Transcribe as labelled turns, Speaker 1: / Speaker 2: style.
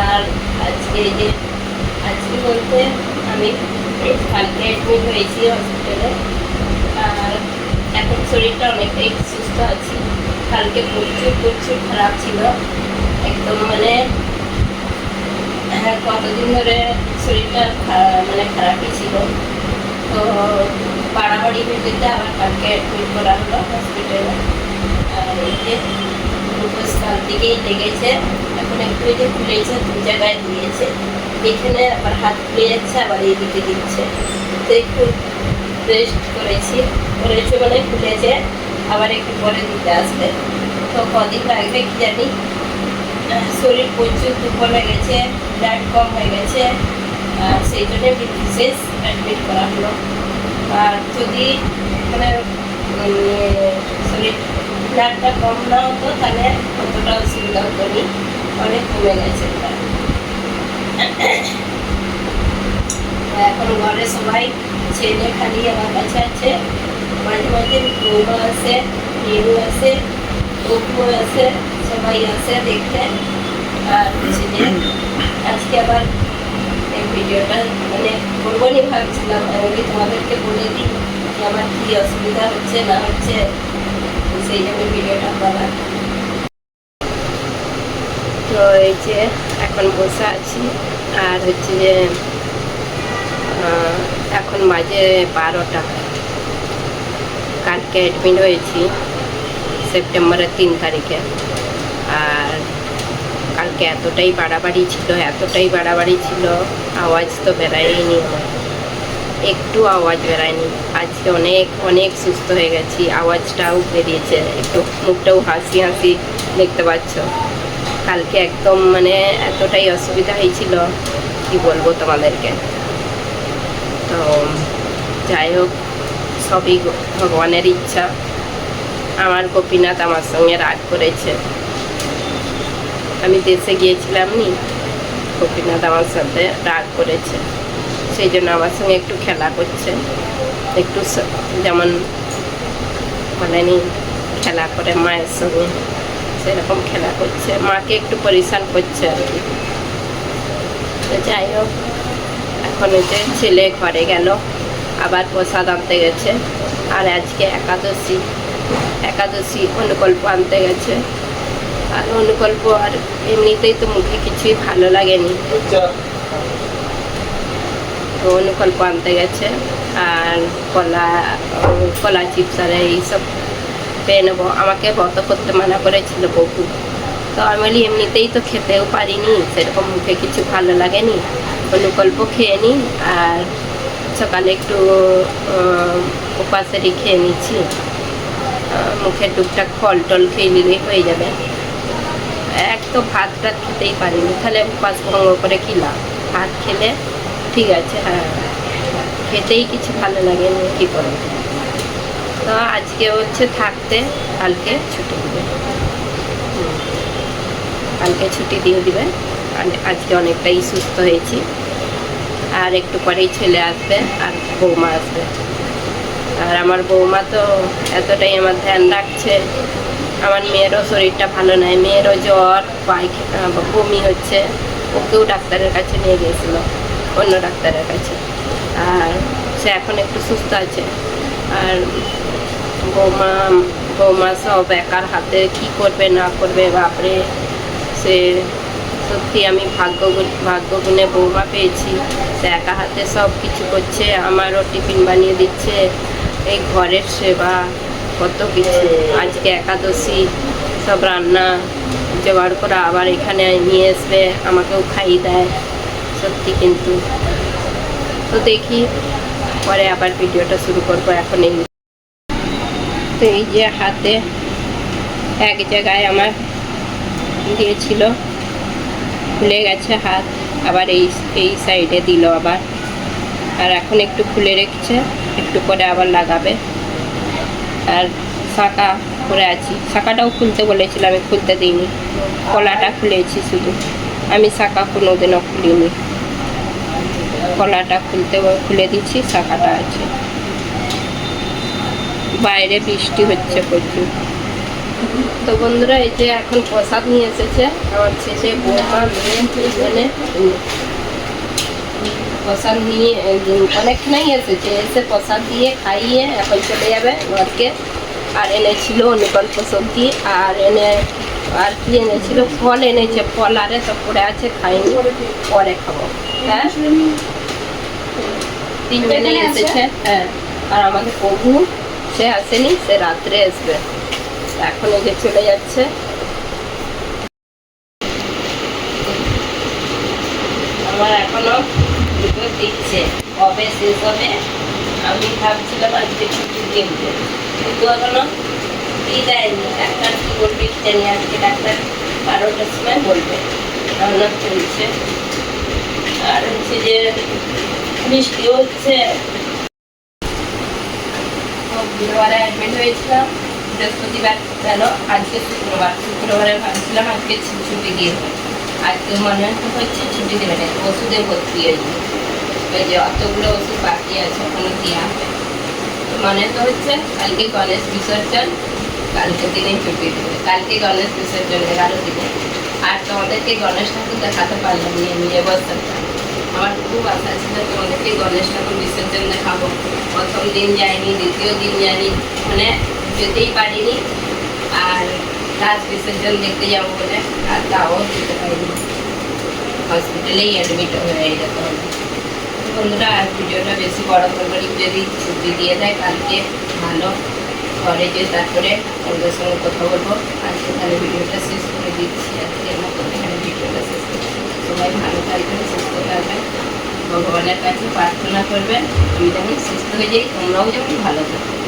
Speaker 1: আর আজকে যে, আজকে বলতে আমি কালকে অ্যাডমিট হয়েছি হসপিটালে আর এখন শরীরটা অনেকটাই সুস্থ আছি। কালকে প্রচুর প্রচুর খারাপ ছিল। একদম মানে হ্যাঁ কতদিন ধরে শরীরটা মানে খারাপই ছিল। তো বাড়াবাড়ি ভিত্তিতে আবার কালকে অ্যাডমিট করা হলো হসপিটালে আর এই গ্লুকোজ কাল দিকেই লেগেছে। এখন একটু এই যে ফুলেছে দু জায়গায় দিয়েছে, এখানে আবার হাত ফুলে যাচ্ছে, আবার এইদিকে দিচ্ছে। তো একটু রেস্ট করেছি। করেছে মানে ফুলেছে আবার একটু পরে দিতে আসবে। তো কদিন লাগবে কি জানি। শরীর প্রচুর দুর্বল হয়ে গেছে ব্লাড কম হয়ে গেছে। সেই জন্য বিশেষ অ্যাডমিট করা হলো। আর যদি মানে শরীর ব্লাডটা কম না হতো তাহলে অতটা অসুবিধা হতো নি। অনেক কমে গেছে। এখন ঘরে সবাই ছেলে খালি, আমার কাছে আছে। মাঝে মাঝে বৌমা আসে রিনু আসে অপু আসে সবাই আসে দেখতে। আর যে আজকে আবার এই ভিডিওটা মানে করব নি ভাবছিলাম আমি তোমাদেরকে বলে দিই যে আমার কী অসুবিধা হচ্ছে, না হচ্ছে। তো এই যে এখন বসে আছি, আর হচ্ছে যে এখন মাঝে বারোটা। কালকে অ্যাডমিট হয়েছি, সেপ্টেম্বরের তিন তারিখে। আর কালকে এতটাই বাড়াবাড়ি ছিল, এতটাই বাড়াবাড়ি ছিল, আওয়াজ তো বেরায়নি আমার একটু আওয়াজ বেরায়নি। আজকে অনেক অনেক সুস্থ হয়ে গেছি। আওয়াজটাও বেরিয়েছে একটু মুখটাও হাসি হাসি দেখতে পাচ্ছ। কালকে একদম মানে এতটাই অসুবিধা হয়েছিল, কি বলব তোমাদেরকে? তো যাই হোক, সবই ভগবানের ইচ্ছা। আমার গোপীনাথ আমার সঙ্গে রাগ করেছে। আমি দেশে গিয়েছিলাম নি, গোপীনাথ আমার সাথে রাগ করেছে। সেই জন্য আমার সঙ্গে একটু খেলা করছে। একটু যেমন বলেনি, খেলা করে মায়ের সঙ্গে। সেরকম খেলা করছে। মাকে একটু পরিশান করছে আর কি। তো যাই হোক, এখন হচ্ছে ছেলে ঘরে গেল, আবার প্রসাদ আনতে গেছে। আর আজকে একাদশী। একাদশী অনুকল্প আনতে গেছে। আর অনুকল্প আর এমনিতেই তো মুখে কিছুই ভালো লাগেনি। তো অনুকল্প আনতে গেছে। আর কলা কলা চিপস আর এইসব পেয়ে নেব। আমাকে বত করতে মানা করেছিল বহু তো আমি বলি, এমনিতেই তো খেতেও পারিনি, সেরকম মুখে কিছু ভালো লাগেনি। অনুকল্প খেয়ে নিই আর সকালে একটু উপাসেরই খেয়ে নিচ্ছি মুখে টুকটাক ফল টল খেয়ে নিলেই হয়ে যাবে। এক তো ভাত টাত খেতেই পারিনি, তাহলে উপাস ভঙ্গ করে কী লাভ? ভাত খেলে ঠিক আছে হ্যাঁ। খেতেই কিছু ভালো লাগেনি কী করব? তো আজকে হচ্ছে থাকতে, কালকে ছুটি দিবে। কালকে ছুটি দিয়ে দিবে। আজকে অনেকটাই সুস্থ হয়েছি। আর একটু পরেই ছেলে আসবে, আর বৌমা আসবে। আর আমার বৌমা তো এতটাই আমার ধ্যান রাখছে। আমার মেয়েরও শরীরটা ভালো নয় মেয়েরও জ্বর পায়খানা বমি হচ্ছে। ওকেও ডাক্তারের কাছে নিয়ে গিয়েছিল। অন্য ডাক্তারের কাছে। আর সে এখন একটু সুস্থ আছে। আর বৌমা বৌমা সব একার হাতে কি করবে, না করবে, বাপরে। সে সত্যি আমি ভাগ্য ভাগ্য গুণে বৌমা পেয়েছি। সে একা হাতে সব কিছু করছে, আমারও টিফিন বানিয়ে দিচ্ছে। এই ঘরের সেবা, কত কিছু। আজকে একাদশী, সব রান্না জোগাড় করে আবার এখানে নিয়ে আসবে, আমাকেও খাইয়ে দেয়। সত্যি কিন্তু। তো দেখি পরে আবার ভিডিওটা শুরু করব এখন এই তো এই যে হাতে এক জায়গায় আমার দিয়েছিল। খুলে গেছে হাত, আবার এই এই সাইডে দিল আবার। আর এখন একটু খুলে রেখেছে, একটু পরে আবার লাগাবে। আর শাঁকা করে আছি। শাঁকাটাও খুলতে বলেছিল আমি খুলতে দিইনি। কলাটা খুলেছি শুধু। আমি শাঁকা কোনোদিনও খুলিনি। কলাটা খুলতে খুলে দিচ্ছি শাখাটা আছে। বাইরে বৃষ্টি হচ্ছে প্রচুর। তো বন্ধুরা, এই যে এখন প্রসাদ নিয়ে এসেছে, আমার শেষে বৌমা মেয়ে প্রসাদ নিয়ে অনেকখানেই এসেছে, এসে প্রসাদ দিয়ে খাইয়ে এখন চলে যাবে ঘরকে। আর এনেছিল নিকল্প সবজি আর এনে, আর কি এনেছিল? ফল এনেছে, ফল আরে তো পড়ে আছে, খাইনি, পরে খাব। হ্যাঁ? তিনজনে এসেছে হ্যাঁ আর আমাদের প্রভু সে আসেনি সে রাত্রে আসবে এখন এই যে চলে যাচ্ছে আমার এখনও দুটো দিচ্ছে কবে শেষ হবে আমি ভাবছিলাম আজকে ছুটি দেবে কিন্তু এখনও কি দেয়নি ডাক্তার কি বলবে কি জানি আজকে ডাক্তার বারোটার সময় বলবে রান্না চলছে আর হচ্ছে যে বৃষ্টি হচ্ছে? বুধবারে অ্যাডমিট হয়েছিলাম। বৃহস্পতিবার গেল আজকে শুক্রবার। শুক্রবারে ভাবছিলাম আজকে ছুটি দিয়ে আজকে মনে হচ্ছে ছুটি দেবে না, ওষুধে ভর্তি হয়েছে যে অতগুলো ওষুধ বাকি আছে ওখানে দেওয়া মনে তো হচ্ছে কালকে গণেশ বিসর্জন কালকে দিনেই ছুটি দেবে। কালকে গণেশ বিসর্জন, এগারো দিনে। আর তোমাদেরকে গণেশ ঠাকুর দেখাতে পারলাম নিয়ে নিয়ে বসতে আমার খুব আশা ছিল তোমাদেরকে গণেশ ঠাকুর বিসর্জন দেখাবো। প্রথম দিন যাইনি, দ্বিতীয় দিন যাইনি মানে যেতেই পারিনি। আর লাস্ট বিসর্জন দেখতে যাব বলে, আর তাও যেতে পারিনি। হসপিটালেই অ্যাডমিট হয়ে যেতে হবে বন্ধুরা, আর ভিডিওটা বেশি বড় করব যদি ছুটি দিয়ে দেয় কালকে, ভালো। ঘরে যে তারপরে ওদের সঙ্গে কথা বলব। আজকে তাহলে ভিডিওটা শেষ করে দিচ্ছি আজকে মতো। এখানে ভিডিওটা শেষ করছি। সবাই ভালো থাকবেন সুস্থ থাকবেন ভগবানের কাছে প্রার্থনা করবেন। আমি যেমন সুস্থ হয়ে যাই, তোমরাও যেমন ভালো থাকো।